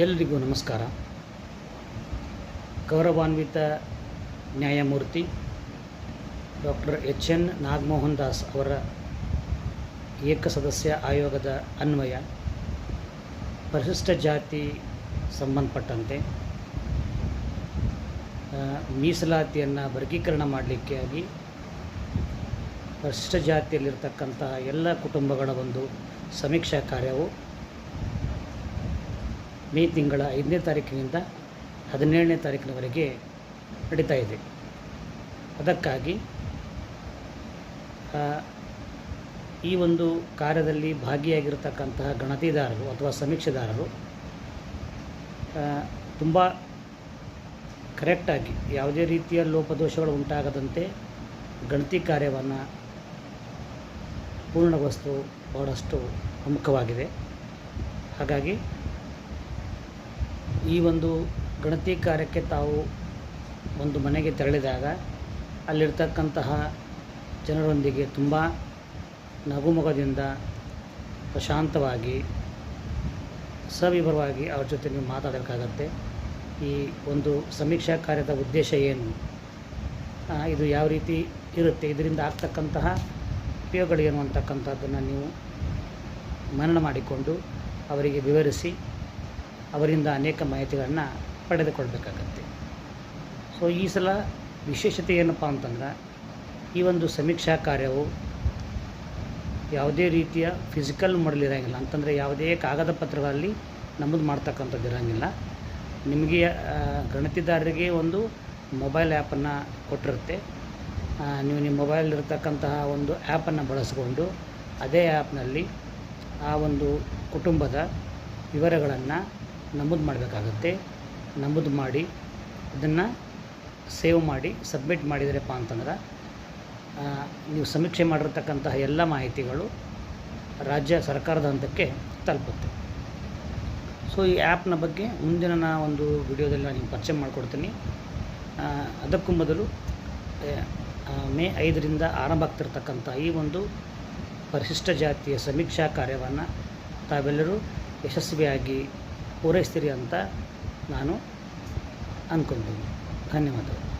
ಎಲ್ಲರಿಗೂ ನಮಸ್ಕಾರ. ಗೌರವಾನ್ವಿತ ನ್ಯಾಯಮೂರ್ತಿ doctor H N Nagamohan Das ಅವರ ಏಕಸದಸ್ಯ ಆಯೋಗದ ಅನ್ವಯ, ಪರಿಶಿಷ್ಟ ಜಾತಿ ಸಂಬಂಧಪಟ್ಟಂತೆ ಮೀಸಲಾತಿಯನ್ನು ವರ್ಗೀಕರಣ ಮಾಡಲಿಕ್ಕೆ ಆಗಿ ಪರಿಶಿಷ್ಟ ಜಾತಿಯಲ್ಲಿರ್ತಕ್ಕಂತಹ ಎಲ್ಲ ಕುಟುಂಬಗಳ ಒಂದು ಸಮೀಕ್ಷಾ ಕಾರ್ಯವು ಮೇ ತಿಂಗಳ ಐದನೇ ತಾರೀಕಿನಿಂದ ಹದಿನೇಳನೇ ತಾರೀಕಿನವರೆಗೆ ನಡೀತಾ ಇದೆ. ಅದಕ್ಕಾಗಿ ಈ ಒಂದು ಕಾರ್ಯದಲ್ಲಿ ಭಾಗಿಯಾಗಿರತಕ್ಕಂತಹ ಗಣತಿದಾರರು ಅಥವಾ ಸಮೀಕ್ಷೆದಾರರು ತುಂಬ ಕರೆಕ್ಟಾಗಿ ಯಾವುದೇ ರೀತಿಯ ಲೋಪದೋಷಗಳು ಉಂಟಾಗದಂತೆ ಗಣತಿ ಕಾರ್ಯವನ್ನು ಪೂರ್ಣಗೊಳಿಸಲು ಬಹಳಷ್ಟು ಪ್ರಮುಖವಾಗಿದೆ. ಹಾಗಾಗಿ ಈ ಒಂದು ಗಣತಿ ಕಾರ್ಯಕ್ಕೆ ತಾವು ಒಂದು ಮನೆಗೆ ತೆರಳಿದಾಗ ಅಲ್ಲಿರ್ತಕ್ಕಂತಹ ಜನರೊಂದಿಗೆ ತುಂಬ ನಗುಮುಖದಿಂದ ಪ್ರಶಾಂತವಾಗಿ ಸವಿವರವಾಗಿ ಅವ್ರ ಜೊತೆ ನೀವು ಮಾತಾಡಬೇಕಾಗತ್ತೆ ಈ ಒಂದು ಸಮೀಕ್ಷಾ ಕಾರ್ಯದ ಉದ್ದೇಶ ಏನು? ಇದು ಯಾವ ರೀತಿ ಇರುತ್ತೆ? ಇದರಿಂದ ಆಗ್ತಕ್ಕಂತಹ ಉಪಯೋಗಗಳೇನು ಅಂತಕ್ಕಂಥದ್ದನ್ನು ನೀವು ಮನನ ಮಾಡಿಕೊಂಡು ಅವರಿಗೆ ವಿವರಿಸಿ ಅವರಿಂದ ಅನೇಕ ಮಾಹಿತಿಗಳನ್ನು ಪಡೆದುಕೊಳ್ಬೇಕಾಗತ್ತೆ. ಸೊ ಈ ಸಲ ವಿಶೇಷತೆ ಏನಪ್ಪ ಅಂತಂದ್ರೆ, ಈ ಒಂದು ಸಮೀಕ್ಷಾ ಕಾರ್ಯವು ಯಾವುದೇ ರೀತಿಯ ಫಿಸಿಕಲ್ ಮಾಡಲ್ ಇರೋಂಗಿಲ್ಲ. ಅಂತಂದರೆ ಯಾವುದೇ ಕಾಗದ ಪತ್ರಗಳಲ್ಲಿ ನಮ್ಮದು ಮಾಡ್ತಕ್ಕಂಥದ್ದು ಇರೋಂಗಿಲ್ಲ. ನಿಮಗೆ ಗಣತಿದಾರರಿಗೆ ಒಂದು ಮೊಬೈಲ್ ಆ್ಯಪನ್ನು ಕೊಟ್ಟಿರುತ್ತೆ. ನೀವು ನಿಮ್ಮ ಮೊಬೈಲ್ ಇರತಕ್ಕಂತಹ ಒಂದು ಆ್ಯಪನ್ನು ಬಳಸಿಕೊಂಡು ಅದೇ ಆ್ಯಪ್ನಲ್ಲಿ ಆ ಒಂದು ಕುಟುಂಬದ ವಿವರಗಳನ್ನು ನಮೂದು ಮಾಡಬೇಕಾಗತ್ತೆ. ನಮೂದು ಮಾಡಿ ಅದನ್ನು ಸೇವ್ ಮಾಡಿ ಸಬ್ಮಿಟ್ ಮಾಡಿದ್ರಪ್ಪ ಅಂತಂದ್ರೆ ನೀವು ಸಮೀಕ್ಷೆ ಮಾಡಿರ್ತಕ್ಕಂತಹ ಎಲ್ಲ ಮಾಹಿತಿಗಳು ರಾಜ್ಯ ಸರ್ಕಾರದ ಹಂತಕ್ಕೆ ತಲುಪುತ್ತೆ. ಸೊ ಈ ಆ್ಯಪ್ನ ಬಗ್ಗೆ ಮುಂದಿನ ನಾ ಒಂದು ವಿಡಿಯೋದಲ್ಲಿ ನಾನು ಪರಿಚಯ ಮಾಡಿಕೊಡ್ತೀನಿ. ಅದಕ್ಕೂ ಮೊದಲು ಮೇ ಐದರಿಂದ ಆರಂಭ ಆಗ್ತಿರ್ತಕ್ಕಂಥ ಈ ಒಂದು ಪರಿಶಿಷ್ಟ ಜಾತಿಯ ಸಮೀಕ್ಷಾ ಕಾರ್ಯವನ್ನು ತಾವೆಲ್ಲರೂ ಯಶಸ್ವಿಯಾಗಿ ಪೂರೈಸ್ತೀರಿ ಅಂತ ನಾನು ಅಂದ್ಕೊತೀನಿ ಧನ್ಯವಾದಗಳು.